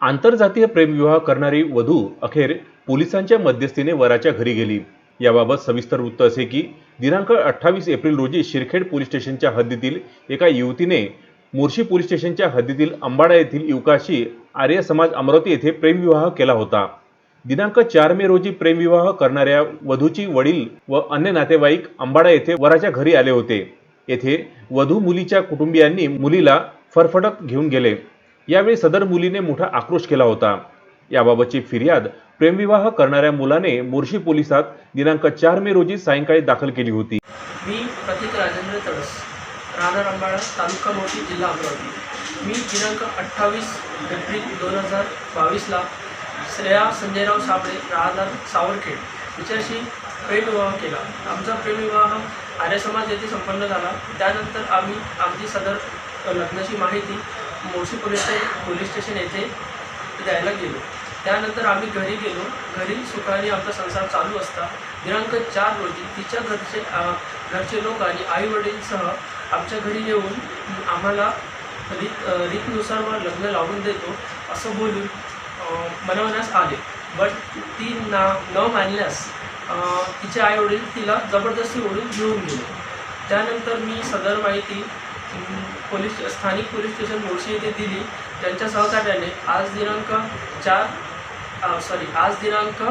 आंतरजातीय प्रेमविवाह करणारी वधू अखेर पोलिसांच्या मध्यस्थीने वराच्या घरी गेली. याबाबत सविस्तर वृत्त असे की दिनांक अठ्ठावीस एप्रिल रोजी शिरखेड पोलीस स्टेशनच्या हद्दीतील एका युवतीने मोर्शी पोलीस स्टेशनच्या हद्दीतील अंबाडा येथील युवकाशी आर्य समाज अमरावती येथे प्रेमविवाह केला होता. दिनांक चार मे रोजी प्रेमविवाह करणाऱ्या वधूची वडील व अन्य नातेवाईक अंबाडा येथे वराच्या घरी आले होते. येथे वधू मुलीच्या कुटुंबियांनी मुलीला फरफटत घेऊन गेले. यावेळी सदर मुलीने मोठा आक्रोश केला होता. याबाबतची फिर्याद प्रेमविवाह करणाऱ्या मुलाने मोर्शी पोलिसात दिनांक चार मे रोजी सायंकाळी दाखल केली होती. मी प्रतीक राजेंद्र तडस राहणार अंबाळा तालुका मोठी जिल्हा अमरावती. मी दिनांक अठ्ठावीस एप्रिल दोन हजार बावीसला श्रेया संजयराव साबळे राहणार सावरखेड तिच्याशी प्रेमविवाह केला. आमचा प्रेमविवाह आर्य समाज येथे संपन्न झाला. त्यानंतर आम्ही आमची सदर लग्नाची माहिती मोशी पोलीस पोलीस स्टेशन येथे द्यायला गेलो. त्यानंतर आम्ही घरी गेलो. घरी सुखाने आमचा संसार चालू असता. दिनांक चार रोजी तिच्या घरचे घरचे लोक आणि आई वडीलसह आमच्या घरी येऊन आम्हाला रीत रीतनुसार मला लग्न लावून देतो असं बोलून मनवण्यास आले. बट ती ना न मानल्यास तिचे आई वडील तिला जबरदस्ती ओढून घेऊन गेले. त्यानंतर मी सदर माहिती पोलीस स्थानिक पोलीस स्टेशन मोर्शी येथे दिली. त्यांच्या सहकार्याने आज दिनांक चार सॉरी आज दिनांक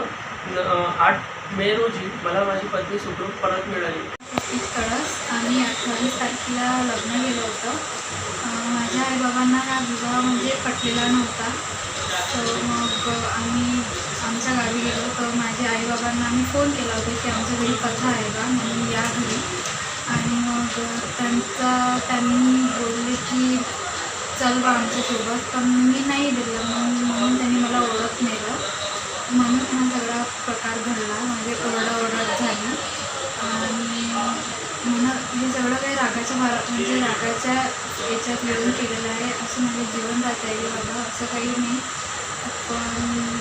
आठ मे रोजी मला माझी पत्नी सुखरूप परत मिळाली. एक आम्ही अठ्ठावीस तारखेला लग्न केलं होतं. माझ्या आईबाबांना हा विवाह म्हणजे पटलेला नव्हता. तर मग आम्ही आमच्या गावी गेलो. तर माझ्या आईबाबांना आम्ही फोन केला होता की आमच्या घरी कथा आहे का? म्हणून या घरी. आणि मग त्यांचा त्यांनी बोलले की चल बा आमच्यासोबत पण मी नाही दिलं मग म्हणून त्यांनी मला ओळख नेलं. म्हणून हा सगळा प्रकार घडला. म्हणजे ओरडाओरड झाली. आणि म्हणून हे सगळं काही रागाच्या भारा म्हणजे रागाच्या याच्यात येऊन केलेलं आहे असं म्हणजे जीवन जाता येईल बाबा असं काही नाही. पण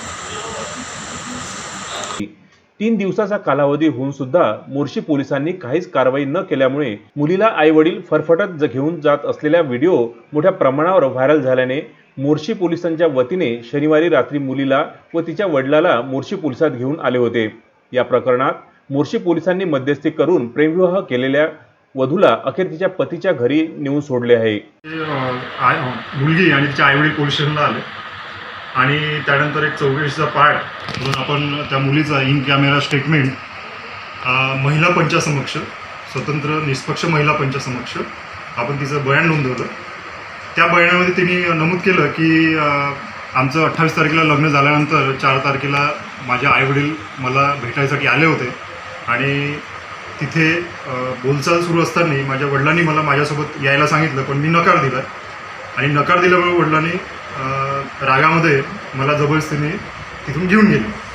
तीन दिवसाचा कालावधी होऊन सुद्धा मोर्शी पोलिसांनी काहीच कारवाई न केल्यामुळे मुलीला आई वडील फरफटत घेऊन जात असलेला व्हिडिओ मोठ्या प्रमाणावर व्हायरल झाल्याने मोर्शी पोलिसांच्या वतीने शनिवारी रात्री मुलीला व तिच्या वडिलाला मोर्शी पोलिसात घेऊन आले होते. या प्रकरणात मोर्शी पोलिसांनी मध्यस्थी करून प्रेमविवाह केलेल्या वधूला अखेर तिच्या पतीच्या घरी नेऊन सोडले आहे. मुलगी आणि तिचे आईवडील पोलीस स्टेशनला आले. आणि त्यानंतर एक चौकशीचा पार्ट म्हणून आपण त्या मुलीचा इन कॅमेरा स्टेटमेंट महिला पंचासमक्ष स्वतंत्र निष्पक्ष महिला पंचासमक्ष आपण तिचं बयान नोंदवलं त्या बयानामध्ये तिने नमूद केलं की आमचं अठ्ठावीस तारखेला लग्न झाल्यानंतर चार तारखेला माझे आईवडील मला भेटायसाठी आले होते. आणि तिथे बोलचाल सुरू असताना माझ्या वडिलांनी मला माझ्यासोबत यायला सांगितलं पण मी नकार दिला. आणि नकार दिल्यामुळे वडिलांनी रागामध्ये मला जबरदस्तीने तिथून घेऊन गेले.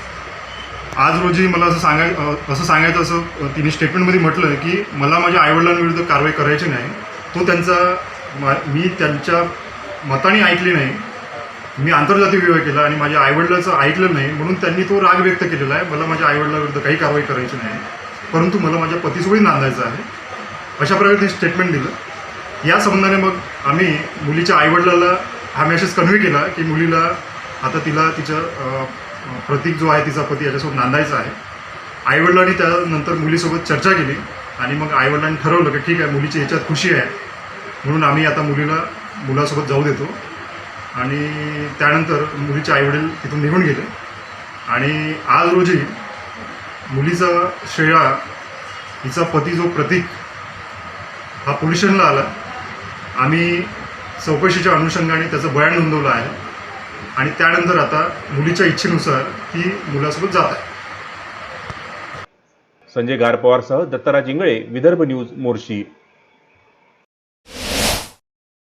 आज रोजी मला असं सांगाय असं सांगायचं असं तिने स्टेटमेंटमध्ये म्हटलं की मला माझ्या आईवडिलांविरुद्ध कारवाई करायची नाही. तो त्यांचा मा- मी त्यांच्या मताने ऐकली नाही. मी आंतरजातीय विवाह केला आणि माझ्या आईवडिलाचं ऐकलं नाही म्हणून त्यांनी तो राग व्यक्त केलेला आहे. मला माझ्या आईवडिलाविरुद्ध काही कारवाई करायची नाही. परंतु मला माझ्या पतीसोबत नांदायचं आहे. अशा प्रकारे ते स्टेटमेंट दिलं. या संबंधाने मग आम्ही मुलीच्या आईवडिलाला हा मेसेज कन्व्हे केला की मुलीला आता तिला तिचं प्रतीक जो आहे तिचा पती याच्यासोबत नांदायचा आहे. आईवडिलांनी त्यानंतर मुलीसोबत चर्चा केली आणि मग आईवडिलांनी ठरवलं की ठीक आहे मुलीची याच्यात खुशी आहे. म्हणून आम्ही आता मुलीला मुलासोबत जाऊ देतो. आणि त्यानंतर मुलीचे आईवडील तिथून निघून गेले. आणि आज रोजी मुलीचा श्रेया हिचा पती जो प्रतीक हा पोलिशनला स्टेशनला आला. आम्ही चौकशीच्या अनुषंगाने त्याचं बयान नोंदवलं आहे. आणि त्यानंतर आता मुलीच्या इच्छेनुसार ती मुलासोबत जात आहे. संजय गारपवारसह दत्तराज इंगळे विदर्भ न्यूज मोर्शी.